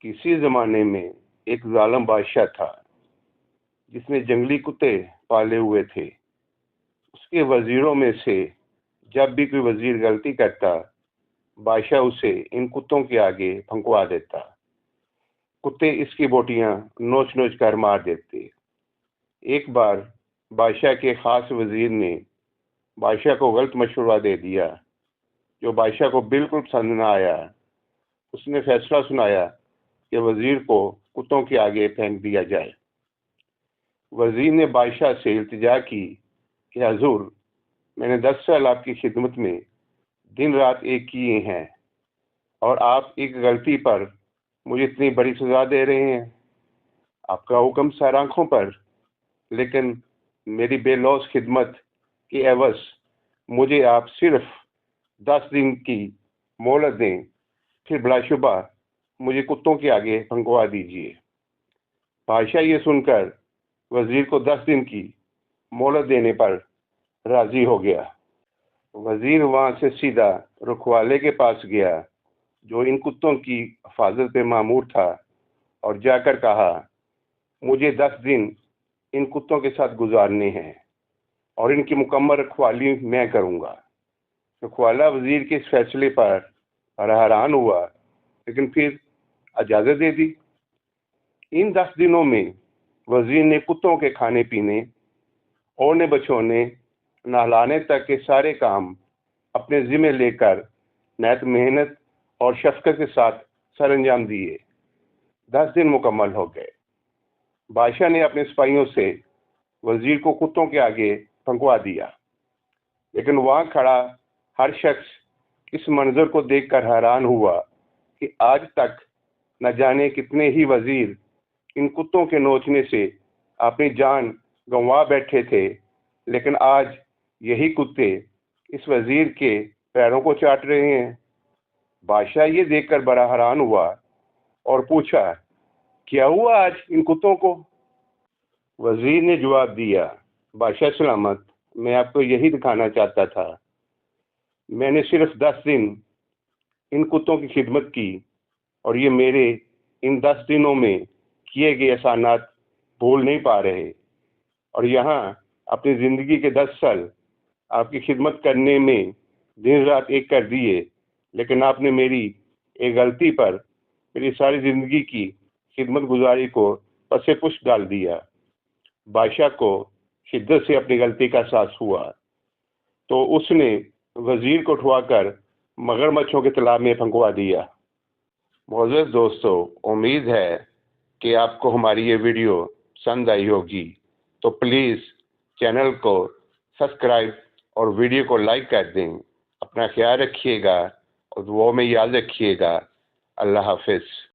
کسی زمانے میں ایک ظالم بادشاہ تھا، جس نے جنگلی کتے پالے ہوئے تھے۔ اس کے وزیروں میں سے جب بھی کوئی وزیر غلطی کرتا، بادشاہ اسے ان کتوں کے آگے پھنکوا دیتا۔ کتے اس کی بوٹیاں نوچ نوچ کر مار دیتے۔ ایک بار بادشاہ کے خاص وزیر نے بادشاہ کو غلط مشورہ دے دیا۔ جو بادشاہ کو بالکل پسند نہ آیا، اس نے فیصلہ سنایا کہ وزیر کو کتوں کے آگے پھینک دیا جائے۔ وزیر نے بادشاہ سے التجا کی کہ حضور، میں نے دس سال آپ کی خدمت میں دن رات ایک کیے ہیں اور آپ ایک غلطی پر مجھے اتنی بڑی سزا دے رہے ہیں۔ آپ کا حکم سر آنکھوں پر، لیکن میری بے لوس خدمت کی عوض مجھے آپ صرف دس دن کی مہلت دیں، پھر بلا شبہ مجھے کتوں کے آگے پھنکوا دیجیے بادشاہ یہ سن کر وزیر کو دس دن کی مہلت دینے پر راضی ہو گیا۔ وزیر وہاں سے سیدھا رکھوالے کے پاس گیا، جو ان کتوں کی حفاظت پہ معمور تھا، اور جا کر کہا، مجھے دس دن ان کتوں کے ساتھ گزارنے ہیں اور ان کی مکمل رکھوالی میں کروں گا۔ رکھوالا وزیر کے اس فیصلے پر حیران ہوا، لیکن پھر اجازت دے دی۔ ان دس دنوں میں وزیر نے کتوں کے کھانے پینے، اوڑھنے بچونے نہلانے تک کے سارے کام اپنے ذمہ لے کر نیت، محنت اور شفقت کے ساتھ سر انجام دیے۔ دس دن مکمل ہو گئے۔ بادشاہ نے اپنے سپاہیوں سے وزیر کو کتوں کے آگے پھنکوا دیا۔ لیکن وہاں کھڑا ہر شخص اس منظر کو دیکھ کر حیران ہوا کہ آج تک نہ جانے کتنے ہی وزیر۔ ان کتوں کے نوچنے سے اپنی جان گنوا بیٹھے تھے، لیکن آج یہی کتے اس وزیر کے پیروں کو چاٹ رہے ہیں۔ بادشاہ یہ دیکھ کر بڑا حیران ہوا اور پوچھا، کیا ہوا آج ان کتوں کو؟ وزیر نے جواب دیا، بادشاہ سلامت، میں آپ کو یہی دکھانا چاہتا تھا۔ میں نے صرف دس دن ان کتوں کی خدمت کی۔ اور یہ میرے ان دس دنوں میں کیے گئے احسانات بھول نہیں پا رہے۔ اور یہاں اپنی زندگی کے دس سال آپ کی خدمت کرنے میں دن رات ایک کر دیے، لیکن آپ نے میری ایک غلطی پر میری ساری زندگی کی خدمت گزاری کو پس پش ڈال دیا۔ بادشاہ کو شدت سے اپنی غلطی کا احساس ہوا۔ تو اس نے وزیر کو اٹھوا کر مگر مچھوں کے تالاب میں پھنکوا دیا۔ معزز دوستو، امید ہے کہ آپ کو ہماری یہ ویڈیو پسند آئی ہوگی۔ تو پلیز چینل کو سبسکرائب اور ویڈیو کو لائک کر دیں۔ اپنا خیال رکھیے گا اور دعاؤں میں یاد رکھیے گا۔ اللہ حافظ۔